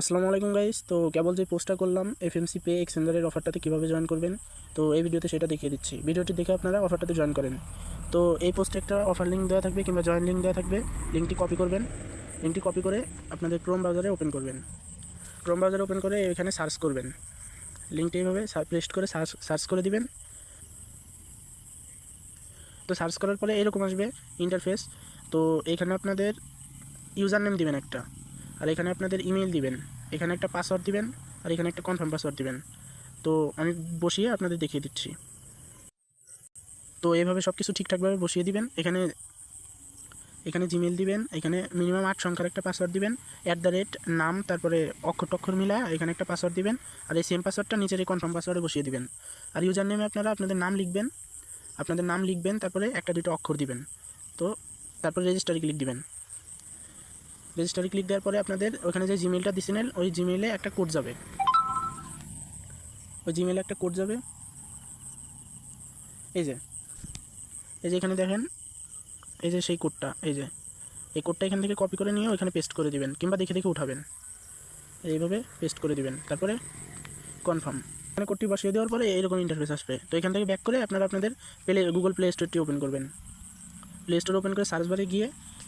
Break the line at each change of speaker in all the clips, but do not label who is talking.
আসসালামু আলাইকুম গাইস তো কেবল যে পোস্টটা করলাম এফএমসি পে এক্সচেঞ্জারের অফারটাতে কীভাবে জয়েন করবেন, তো এই ভিডিওতে সেটা দেখিয়ে দিচ্ছি। ভিডিওটি দেখে আপনারা অফারটাতে জয়েন করেন। তো এই পোস্টে একটা অফার লিঙ্ক দেওয়া থাকবে কিংবা জয়েন লিঙ্ক দেওয়া থাকবে। লিঙ্কটি কপি করবেন। লিঙ্কটি কপি করে আপনাদের ক্রোম ব্রাউজারে ওপেন করবেন। ক্রোম ব্রাউজারে ওপেন করে এখানে সার্চ করবেন। লিঙ্কটি এইভাবে পেস্ট করে সার্চ সার্চ করে দিবেন। তো সার্চ করার পরে এরকম আসবে ইন্টারফেস তো এখানে আপনাদের ইউজার নেম দিবেন একটা। আর এখানে আপনাদের ইমেল দিবেন। এখানে একটা পাসওয়ার্ড দিবেন আর এখানে একটা কনফার্ম পাসওয়ার্ড দিবেন। তো আমি বসিয়ে আপনাদের দেখিয়ে দিচ্ছি। তো এইভাবে সব কিছু ঠিকঠাকভাবে বসিয়ে দিবেন। এখানে এখানে জিমেল দিবেন, এখানে মিনিমাম আট সংখ্যার একটা পাসওয়ার্ড দিবেন অ্যাট দ্য রেট নাম, তারপরে অক্ষর টক্ষর মিলা এখানে একটা পাসওয়ার্ড দিবেন, আর এই সেম পাসওয়ার্ডটা নিচের এই কনফার্ম পাসওয়ার্ডে বসিয়ে দিবেন। আর ইউজার নেমে আপনারা আপনাদের নাম লিখবেন, আপনাদের নাম লিখবেন, তারপরে একটা দুটো অক্ষর দিবেন। তো তারপরে রেজিস্টারে ক্লিক দিবেন। রেজিস্টারে ক্লিক দেওয়ার পরে আপনাদের ওখানে যে জিমেলটা দিছিলেন ওই জিমেলে একটা কোড যাবে। ওই জিমেলে একটা কোড যাবে। এই যে এই যে এখানে দেখেন, এই যে সেই কোডটা এই যে, এই কোডটা এখান থেকে কপি করে নিয়ে ওইখানে পেস্ট করে দিবেন, কিংবা দেখে দেখে উঠাবেন। এইভাবে পেস্ট করে দিবেন, তারপরে কনফার্ম এখানে কোডটি বসিয়ে দেওয়ার পরে এইরকম ইন্টারফেস আসবে। তো এখান থেকে ব্যাক করে আপনারা আপনাদের প্লে গুগল প্লে স্টোরটি ওপেন করবেন। প্লে স্টোর ওপেন করে সার্চ বারে গিয়ে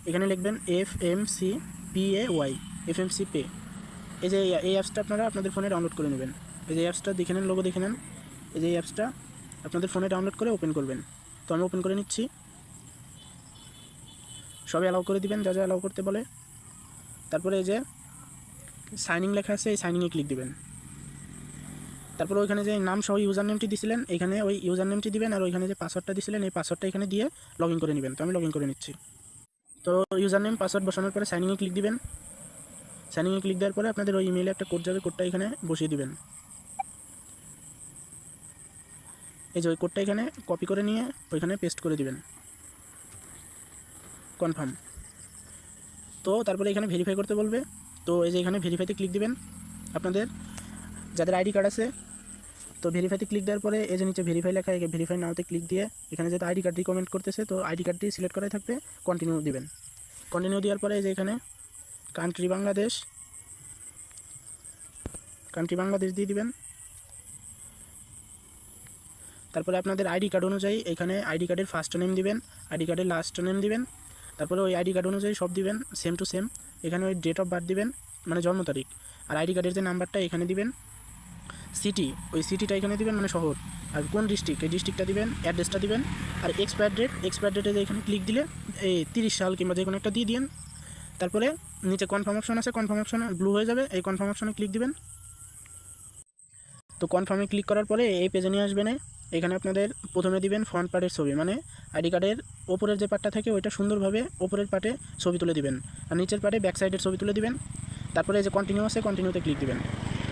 এখানে লিখবেন F M C P A Y C pay এই যে এই অ্যাপসটা আপনারা আপনাদের ফোনে ডাউনলোড করে নেবেন। এই যে অ্যাপসটা দেখে নেন লোগো দেখে নেন, এই যে অ্যাপসটা আপনাদের ফোনে ডাউনলোড করে ওপেন করবেন। তো আমি ওপেন করে নিচ্ছি। সবে অ্যালাউ করে দিবেন, যা যা অ্যালাউ করতে বলে। তারপরে এই যে সাইনিং লেখা আছে, এই সাইনিংয়ে ক্লিক দিবেন। তারপরে ওইখানে যে নাম সহ ইউজার নেমটি দিছিলেন, এখানে ওই ইউজার নেমটি দিবেন আর ওইখানে যে পাসওয়ার্ডটা দিছিলেন, এই পাসওয়ার্ডটা এখানে দিয়ে লগ করে নেবেন। তো আমি লগ করে নিচ্ছি। তো ইউজার নেম পাসওয়ার্ড বসানোর পরে সাইনিংয়ে ক্লিক দিবেন। সাইনিংয়ে ক্লিক দেওয়ার পরে আপনাদের ওই ইমেলে একটা কোড যাবে কোডটা এখানে বসিয়ে দিবেন। এই যে ওই কোডটা এখানে কপি করে নিয়ে ওইখানে পেস্ট করে দিবেন। কনফার্ম তো তারপরে এখানে ভেরিফাই করতে বলবে। তো এই যে এখানে ভেরিফাইতে ক্লিক দিবেন। আপনাদের যাদের আইডি কার্ড আছে তো ভেরিফাইতে ক্লিক দেওয়ার পরে এই যে নিচে ভেরিফাই লেখা ভেরিফাই নাওতে ক্লিক দিয়ে এখানে যেহেতু আইডি কার্ড রিকমেন্ড করতেছে, তো আইডি কার্ডটি সিলেক্ট করাই থাকবে কন্টিনিউ দিবেন। কন্টিনিউ দেওয়ার পরে যে এখানে কান্ট্রি বাংলাদেশ কান্ট্রি বাংলাদেশ দিয়ে দিবেন। তারপরে আপনাদের আইডি কার্ড অনুযায়ী এখানে আইডি কার্ডের ফার্স্ট নেম দিবেন আইডি কার্ডের লাস্ট নেম দিবেন, তারপরে ওই আইডি কার্ড অনুযায়ী সব দিবেন সেম টু সেম এখানে ওই ডেট অফ বার্থ দিবেন মানে জন্ম তারিখ। আর আইডি কার্ডের যে নাম্বারটা এখানে দিবেন। সিটি ওই সিটিটা এখানে দিবেন মানে শহর। আর কোন ডিস্ট্রিক্ট এই ডিস্ট্রিক্টটা দিবেন অ্যাড্রেসটা দিবেন। আর এক্সপায়ার ডেট এক্সপায়ার ডেটে এখানে ক্লিক দিলে, এই তিরিশ সাল কিংবা যে কোনো একটা দিয়ে দিন তারপরে নিচে কনফার্ম অপশন আছে কনফার্ম অপশন ব্লু হয়ে যাবে, এই কনফার্ম অপশনে ক্লিক দিবেন। তো কনফার্মে ক্লিক করার পরে এই পেজে নিয়ে আসবেন, এখানে আপনাদের প্রথমে দিবেন ফ্রন্ট পার্টের ছবি মানে আইডি কার্ডের ওপরের যে পার্টটা থাকে, ওইটা সুন্দরভাবে ওপরের পার্টে ছবি তুলে দিবেন। আর নিচের পার্টে ব্যাক সাইডের ছবি তুলে দিবেন। তারপরে যে কন্টিনিউ আছে কন্টিনিউতে ক্লিক দিবেন।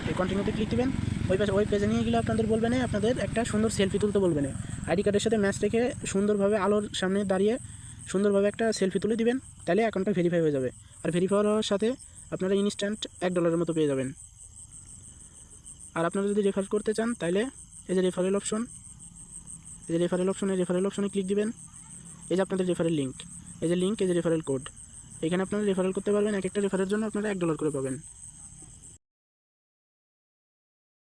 এই কন্টিনিউতে ক্লিক দিবেন। ওই পেজে ওই পেজে নিয়ে গেলে আপনাদের বলবেন আপনাদের একটা সুন্দর সেলফি তুলতে বলবেন আইডি কার্ডের সাথে ম্যাচ রেখে সুন্দরভাবে আলোর সামনে দাঁড়িয়ে সুন্দরভাবে একটা সেলফি তুলে দিবেন, তাহলে অ্যাকাউন্টটা ভেরিফাই হয়ে যাবে। আর ভেরিফাই হওয়ার সাথে আপনারা ইনস্ট্যান্ট এক ডলারের মতো পেয়ে যাবেন। আর আপনারা যদি রেফার করতে চান, তাহলে এই যে রেফারেল অপশন এই যে রেফারেল অপশনে রেফারেল অপশনে ক্লিক দিবেন। এই যে আপনাদের রেফারেল লিঙ্ক এই যে লিঙ্ক এই যে রেফারেল কোড এখানে আপনারা রেফারেল করতে পারবেন, এক একটা রেফারের জন্য আপনারা এক ডলার করে পাবেন।